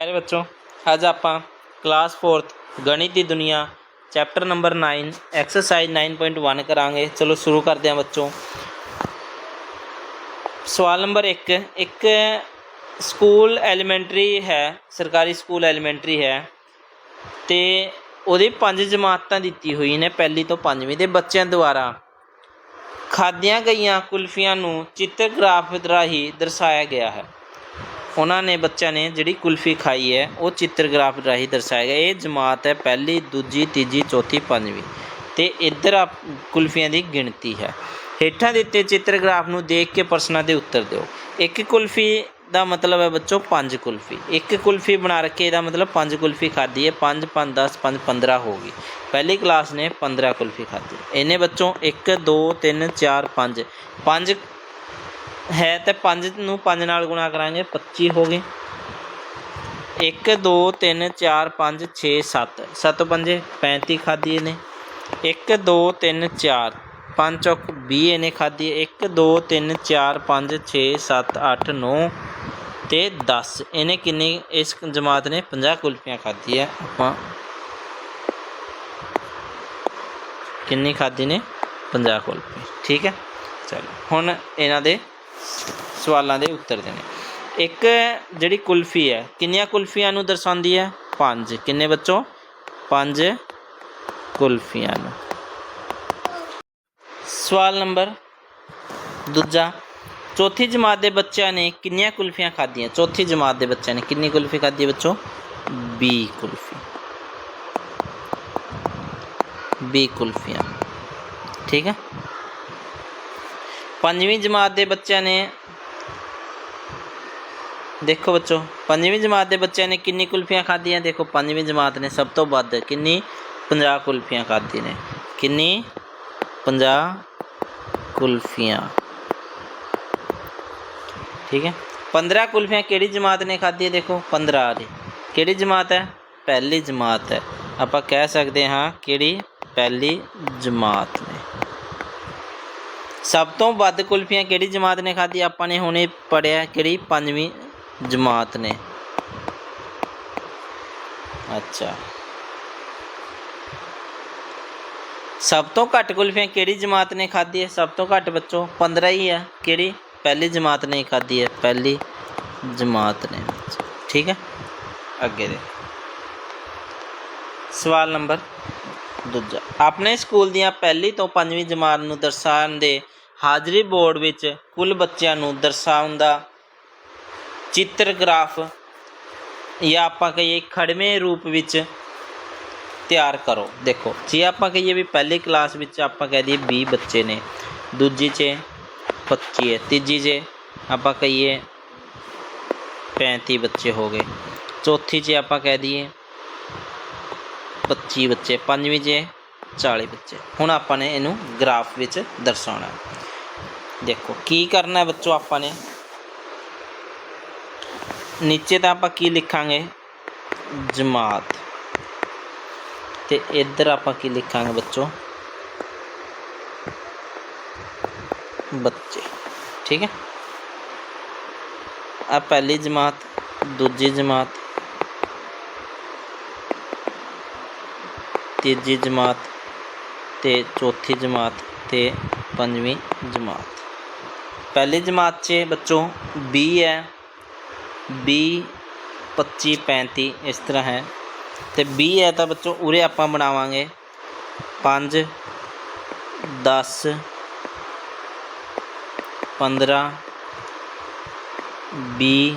ਪਿਆਰੇ ਬੱਚੋ, ਅੱਜ ਆਪਾਂ ਕਲਾਸ 4th ਗਣਿਤ ਦੀ ਦੁਨੀਆ ਚੈਪਟਰ ਨੰਬਰ 9 ਐਕਸਰਸਾਈਜ਼ 9.1 ਕਰਾਂਗੇ। ਚਲੋ ਸ਼ੁਰੂ ਕਰਦੇ ਹਾਂ ਬੱਚੋ। ਸਵਾਲ ਨੰਬਰ 1 ਇੱਕ ਸਕੂਲ ਐਲੀਮੈਂਟਰੀ ਹੈ, ਸਰਕਾਰੀ ਸਕੂਲ ਐਲੀਮੈਂਟਰੀ ਹੈ, ਤੇ ਉਹਦੀ ਪੰਜ ਜਮਾਤਾਂ ਦਿੱਤੀ ਹੋਈ ਨੇ, ਪਹਿਲੀ ਤੋਂ ਪੰਜਵੀਂ ਦੇ ਬੱਚਿਆਂ ਦੁਆਰਾ। ਖਾਦੀਆਂ ਗਈਆਂ ਕੁਲਫੀਆਂ ਨੂੰ ਚਿੱਤਰਗ੍ਰਾਫ ਰਾਹੀਂ ਦਰਸਾਇਆ ਗਿਆ ਹੈ। ਉਹਨਾਂ ਨੇ ਬੱਚਿਆਂ ਨੇ ਜਿਹੜੀ ਕੁਲਫੀ ਖਾਈ ਹੈ, ਉਹ ਚਿੱਤਰਗ੍ਰਾਫ ਰਾਹੀਂ ਦਰਸਾਇਆ ਗਿਆ। ਇਹ ਜਮਾਤ ਹੈ ਪਹਿਲੀ, ਦੂਜੀ, ਤੀਜੀ, ਚੌਥੀ, ਪੰਜਵੀਂ। ਤੇ ਇੱਧਰ ਆ ਕੁਲਫੀਆਂ ਦੀ ਗਿਣਤੀ ਹੈ। ਹੇਠਾਂ ਦਿੱਤੇ ਚਿੱਤਰਗ੍ਰਾਫ ਨੂੰ ਦੇਖ ਕੇ ਪ੍ਰਸ਼ਨਾਂ ਦੇ ਉੱਤਰ ਦਿਓ। ਇੱਕ ਕੁਲਫੀ ਦਾ ਮਤਲਬ ਹੈ ਬੱਚੋ ਪੰਜ ਕੁਲਫੀ। ਇੱਕ ਕੁਲਫੀ ਬਣਾ ਰੱਖੀ, ਇਹਦਾ ਮਤਲਬ ਪੰਜ ਕੁਲਫੀ ਖਾਧੀ ਹੈ। 5 5 10 5 15 ਹੋ ਗਈ। ਪਹਿਲੀ ਕਲਾਸ ਨੇ 15 ਕੁਲਫੀ ਖਾਧੀ। ਇਹਨੇ ਬੱਚੋਂ 1 2 3 4 5 ਪੰਜ ਹੈ ਤੇ 5 ਨੂੰ 5 ਨਾਲ ਗੁਣਾ ਕਰਾਂਗੇ 25 ਹੋ ਗਏ 1 2 3 4 5 6 7 7 ਪੰਜੇ 35 ਖਾਧੀ ਇਹਨੇ। 1 2 3 4 5 ਚੌਕ 20 ਇਹਨੇ ਖਾਧੀ 1 2 3 4 5 6 7 8 9 ਤੇ 10 ਇਹਨੇ ਕਿੰਨੀ, ਇਸ ਜਮਾਤ ਨੇ 50 ਕੁਲਫੀਆਂ ਖਾਧੀ ਹੈ। ਆਪਾਂ ਕਿੰਨੀ ਖਾਧੀ ਨੇ? 50 ਕੁਲਫੀ। ਠੀਕ ਹੈ? ਚਲੋ, ਹੁਣ ਇਹਨਾਂ ਦੇ ਸਵਾਲਾਂ ਦੇ ਉੱਤਰ ਦੇਣੇ। ਇੱਕ ਜਿਹੜੀ ਕੁਲਫੀ ਹੈ, ਕਿੰਨੀਆਂ ਕੁਲਫੀਆਂ ਨੂੰ ਦਰਸਾਉਂਦੀ ਹੈ? ਪੰਜ। ਕਿੰਨੇ ਬੱਚੋ? ਪੰਜ ਕੁਲਫੀਆਂ ਨੂੰ। ਸਵਾਲ ਨੰਬਰ ਦੂਜਾ, ਚੌਥੀ ਜਮਾਤ ਦੇ ਬੱਚਿਆਂ ਨੇ ਕਿੰਨੀਆਂ ਕੁਲਫੀਆਂ ਖਾਧੀਆਂ? ਚੌਥੀ ਜਮਾਤ ਦੇ ਬੱਚਿਆਂ ਨੇ ਕਿੰਨੀ ਕੁਲਫੀ ਖਾਧੀ ਹੈ ਬੱਚੋ? 20 ਕੁਲਫੀ। 20 ਕੁਲਫੀਆਂ। ਠੀਕ ਹੈ? ਪੰਜਵੀਂ ਜਮਾਤ ਦੇ ਬੱਚਿਆਂ ਨੇ ਦੇਖੋ ਬੱਚੋ, ਪੰਜਵੀਂ ਜਮਾਤ ਦੇ ਬੱਚਿਆਂ ਨੇ ਕਿੰਨੀ ਕੁਲਫੀਆਂ ਖਾਧੀਆਂ? ਦੇਖੋ, ਪੰਜਵੀਂ ਜਮਾਤ ਨੇ ਸਭ ਤੋਂ ਵੱਧ ਕਿੰਨੀ? 50 ਕੁਲਫੀਆਂ ਖਾਧੀ ਨੇ। ਕਿੰਨੀ? 50 ਕੁਲਫੀਆਂ। ਠੀਕ ਹੈ? 15 ਕੁਲਫੀਆਂ ਕਿਹੜੀ ਜਮਾਤ ਨੇ ਖਾਧੀ ਹੈ ਦੇਖੋ 15 ਦੀ। ਕਿਹੜੀ ਜਮਾਤ ਹੈ? ਪਹਿਲੀ ਜਮਾਤ ਹੈ। ਆਪਾਂ ਕਹਿ ਸਕਦੇ ਹਾਂ ਕਿਹੜੀ? ਪਹਿਲੀ ਜਮਾਤ। ਨੇ ਸਭ ਤੋਂ ਵੱਧ ਕੁਲਫੀਆਂ ਕਿਹੜੀ ਜਮਾਤ ਨੇ ਖਾਧੀ? ਆਪਾਂ ਨੇ ਹੁਣੇ ਪੜਿਆ ਕਿਹੜੀ? ਪੰਜਵੀਂ ਜਮਾਤ ਨੇ। ਅੱਛਾ। ਸਭ ਤੋਂ ਘੱਟ ਕੁਲਫੀਆਂ ਕਿਹੜੀ ਜਮਾਤ ਨੇ ਖਾਧੀ ਹੈ? ਸਭ ਤੋਂ ਘੱਟ ਬੱਚੋ 15 ਹੀ ਹੈ। ਕਿਹੜੀ? ਪਹਿਲੀ ਜਮਾਤ ਨੇ ਖਾਧੀ ਹੈ। ਪਹਿਲੀ ਜਮਾਤ ਨੇ। ਠੀਕ ਹੈ? ਅੱਗੇ ਦੇ। ਸਵਾਲ ਨੰਬਰ ਦੂਜਾ। ਆਪਣੇ ਸਕੂਲ ਦੀਆਂ ਪਹਿਲੀ ਤੋਂ ਪੰਜਵੀਂ ਜਮਾਤ ਨੂੰ ਦਰਸਾਉਣ ਦੇ ਹਾਜ਼ਰੀ ਬੋਰਡ ਵਿੱਚ ਕੁੱਲ ਬੱਚਿਆਂ ਨੂੰ ਦਰਸਾਉਣ ਦਾ ਚਿੱਤਰਗ੍ਰਾਫ ਜਾਂ ਆਪਾਂ ਕਹੀਏ ਖੜਵੇਂ ਰੂਪ ਵਿੱਚ ਤਿਆਰ ਕਰੋ। ਦੇਖੋ, ਜੇ ਆਪਾਂ ਕਹੀਏ ਵੀ ਪਹਿਲੀ ਕਲਾਸ ਵਿੱਚ ਆਪਾਂ ਕਹਿ ਦਈਏ 20 ਬੱਚੇ ਨੇ, ਦੂਜੀ 'ਚ 25 ਹੈ, ਤੀਜੀ 'ਚ ਆਪਾਂ ਕਹੀਏ 35 ਬੱਚੇ ਹੋ ਗਏ, ਚੌਥੀ 'ਚ ਆਪਾਂ ਕਹਿ ਦਈਏ 25 ਬੱਚੇ, ਪੰਜਵੀਂ 'ਚ 40 ਬੱਚੇ। ਹੁਣ ਆਪਾਂ ਨੇ ਇਹਨੂੰ ਗ੍ਰਾਫ ਵਿੱਚ ਦਰਸਾਉਣਾ। ਦੇਖੋ ਕੀ ਕਰਨਾ ਹੈ ਬੱਚੋ ਆਪਾਂ ਨੇ ਨੀਚੇ ਤਾਂ ਆਪਾਂ ਕੀ ਲਿਖਾਂਗੇ ਜਮਾਤ ਤੇ ਇੱਧਰ ਆਪਾਂ ਕੀ ਲਿਖਾਂਗੇ ਬੱਚੋ ਬੱਚੇ ਠੀਕ ਹੈ ਆ ਪਹਿਲੀ ਜਮਾਤ ਦੂਜੀ ਜਮਾਤ ਤੀਜੀ ਜਮਾਤ ਤੇ ਚੌਥੀ ਜਮਾਤ ਤੇ ਪੰਜਵੀਂ ਜਮਾਤ ਪਹਿਲੀ ਜਮਾਤ 'ਚ ਬੱਚੋ 20 ਹੈ 20 25 35 ਇਸ ਤਰ੍ਹਾਂ ਹੈ। ਤੇ 20 ਹੈ ਤਾਂ ਬੱਚੋ, ਉਰੇ ਆਪਾਂ ਬਣਾਵਾਂਗੇ। 5 10 15 20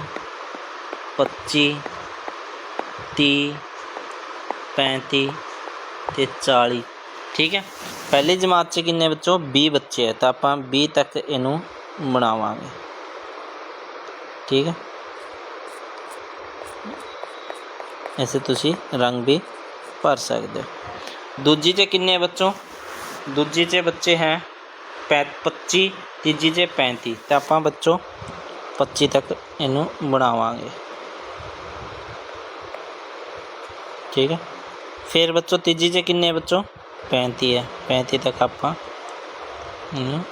25 30 35 ਤੇ 40 ਠੀਕ ਹੈ? ਪਹਿਲੀ ਜਮਾਤ 'ਚ ਕਿੰਨੇ ਬੱਚੋ? 20 ਬੱਚੇ ਹੈ। ਤਾਂ ਆਪਾਂ 20 ਤੱਕ ਇਹਨੂੰ ਬਣਾਵਾਂਗੇ ਠੀਕ ਹੈ ਐਸੇ ਤੁਸੀਂ ਰੰਗ ਵੀ ਭਰ ਸਕਦੇ ਹੋ ਦੂਜੀ 'ਚ ਕਿੰਨੇ ਬੱਚੋ ਦੂਜੀ 'ਚ ਬੱਚੇ ਹੈ 25 ਤੀਜੀ 'ਚ 35 ਤਾਂ ਆਪਾਂ ਬੱਚੋ 25 ਤੱਕ ਇਹਨੂੰ ਬਣਾਵਾਂਗੇ ਠੀਕ ਹੈ ਫਿਰ ਬੱਚੋ ਤੀਜੀ 'ਚ ਕਿੰਨੇ ਬੱਚੋ 35 ਹੈ 35 ਤੱਕ ਆਪਾਂ ਇਹਨੂੰ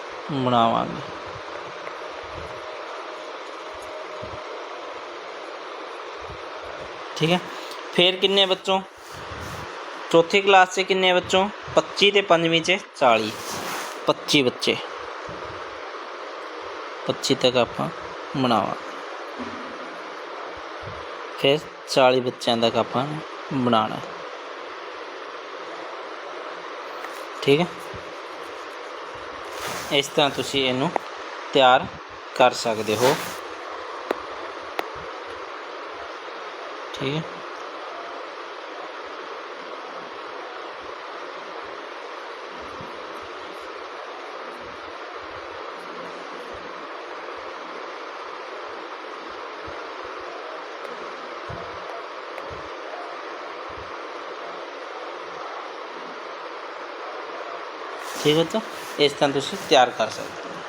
ठीक है फिर किन्ने बच्चों चौथी क्लास से किन्ने बच्चों पच्ची ते पंजवीं से चाली पच्ची बच्चे पच्ची तक आप बनावा ਫਿਰ 40 ਬੱਚਿਆਂ ਤੱਕ ਆਪਾਂ ਬਣਾਉਣਾ ਹੈ। ਠੀਕ ਹੈ ਇਸ ਤਰ੍ਹਾਂ ਤੁਸੀਂ ਇਹਨੂੰ ਤਿਆਰ ਕਰ ਸਕਦੇ ਹੋ ਠੀਕ ਠੀਕ ਹੈ ਤਾਂ ਇਸ ਤਰ੍ਹਾਂ ਤੁਸੀਂ ਤਿਆਰ ਕਰ ਸਕਦੇ ਹੋ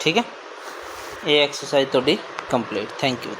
ਠੀਕ ਹੈ ਇਹ ਐਕਸਰਸਾਈਜ਼ ਤੁਹਾਡੀ ਕੰਪਲੀਟ ਥੈਂਕ ਯੂ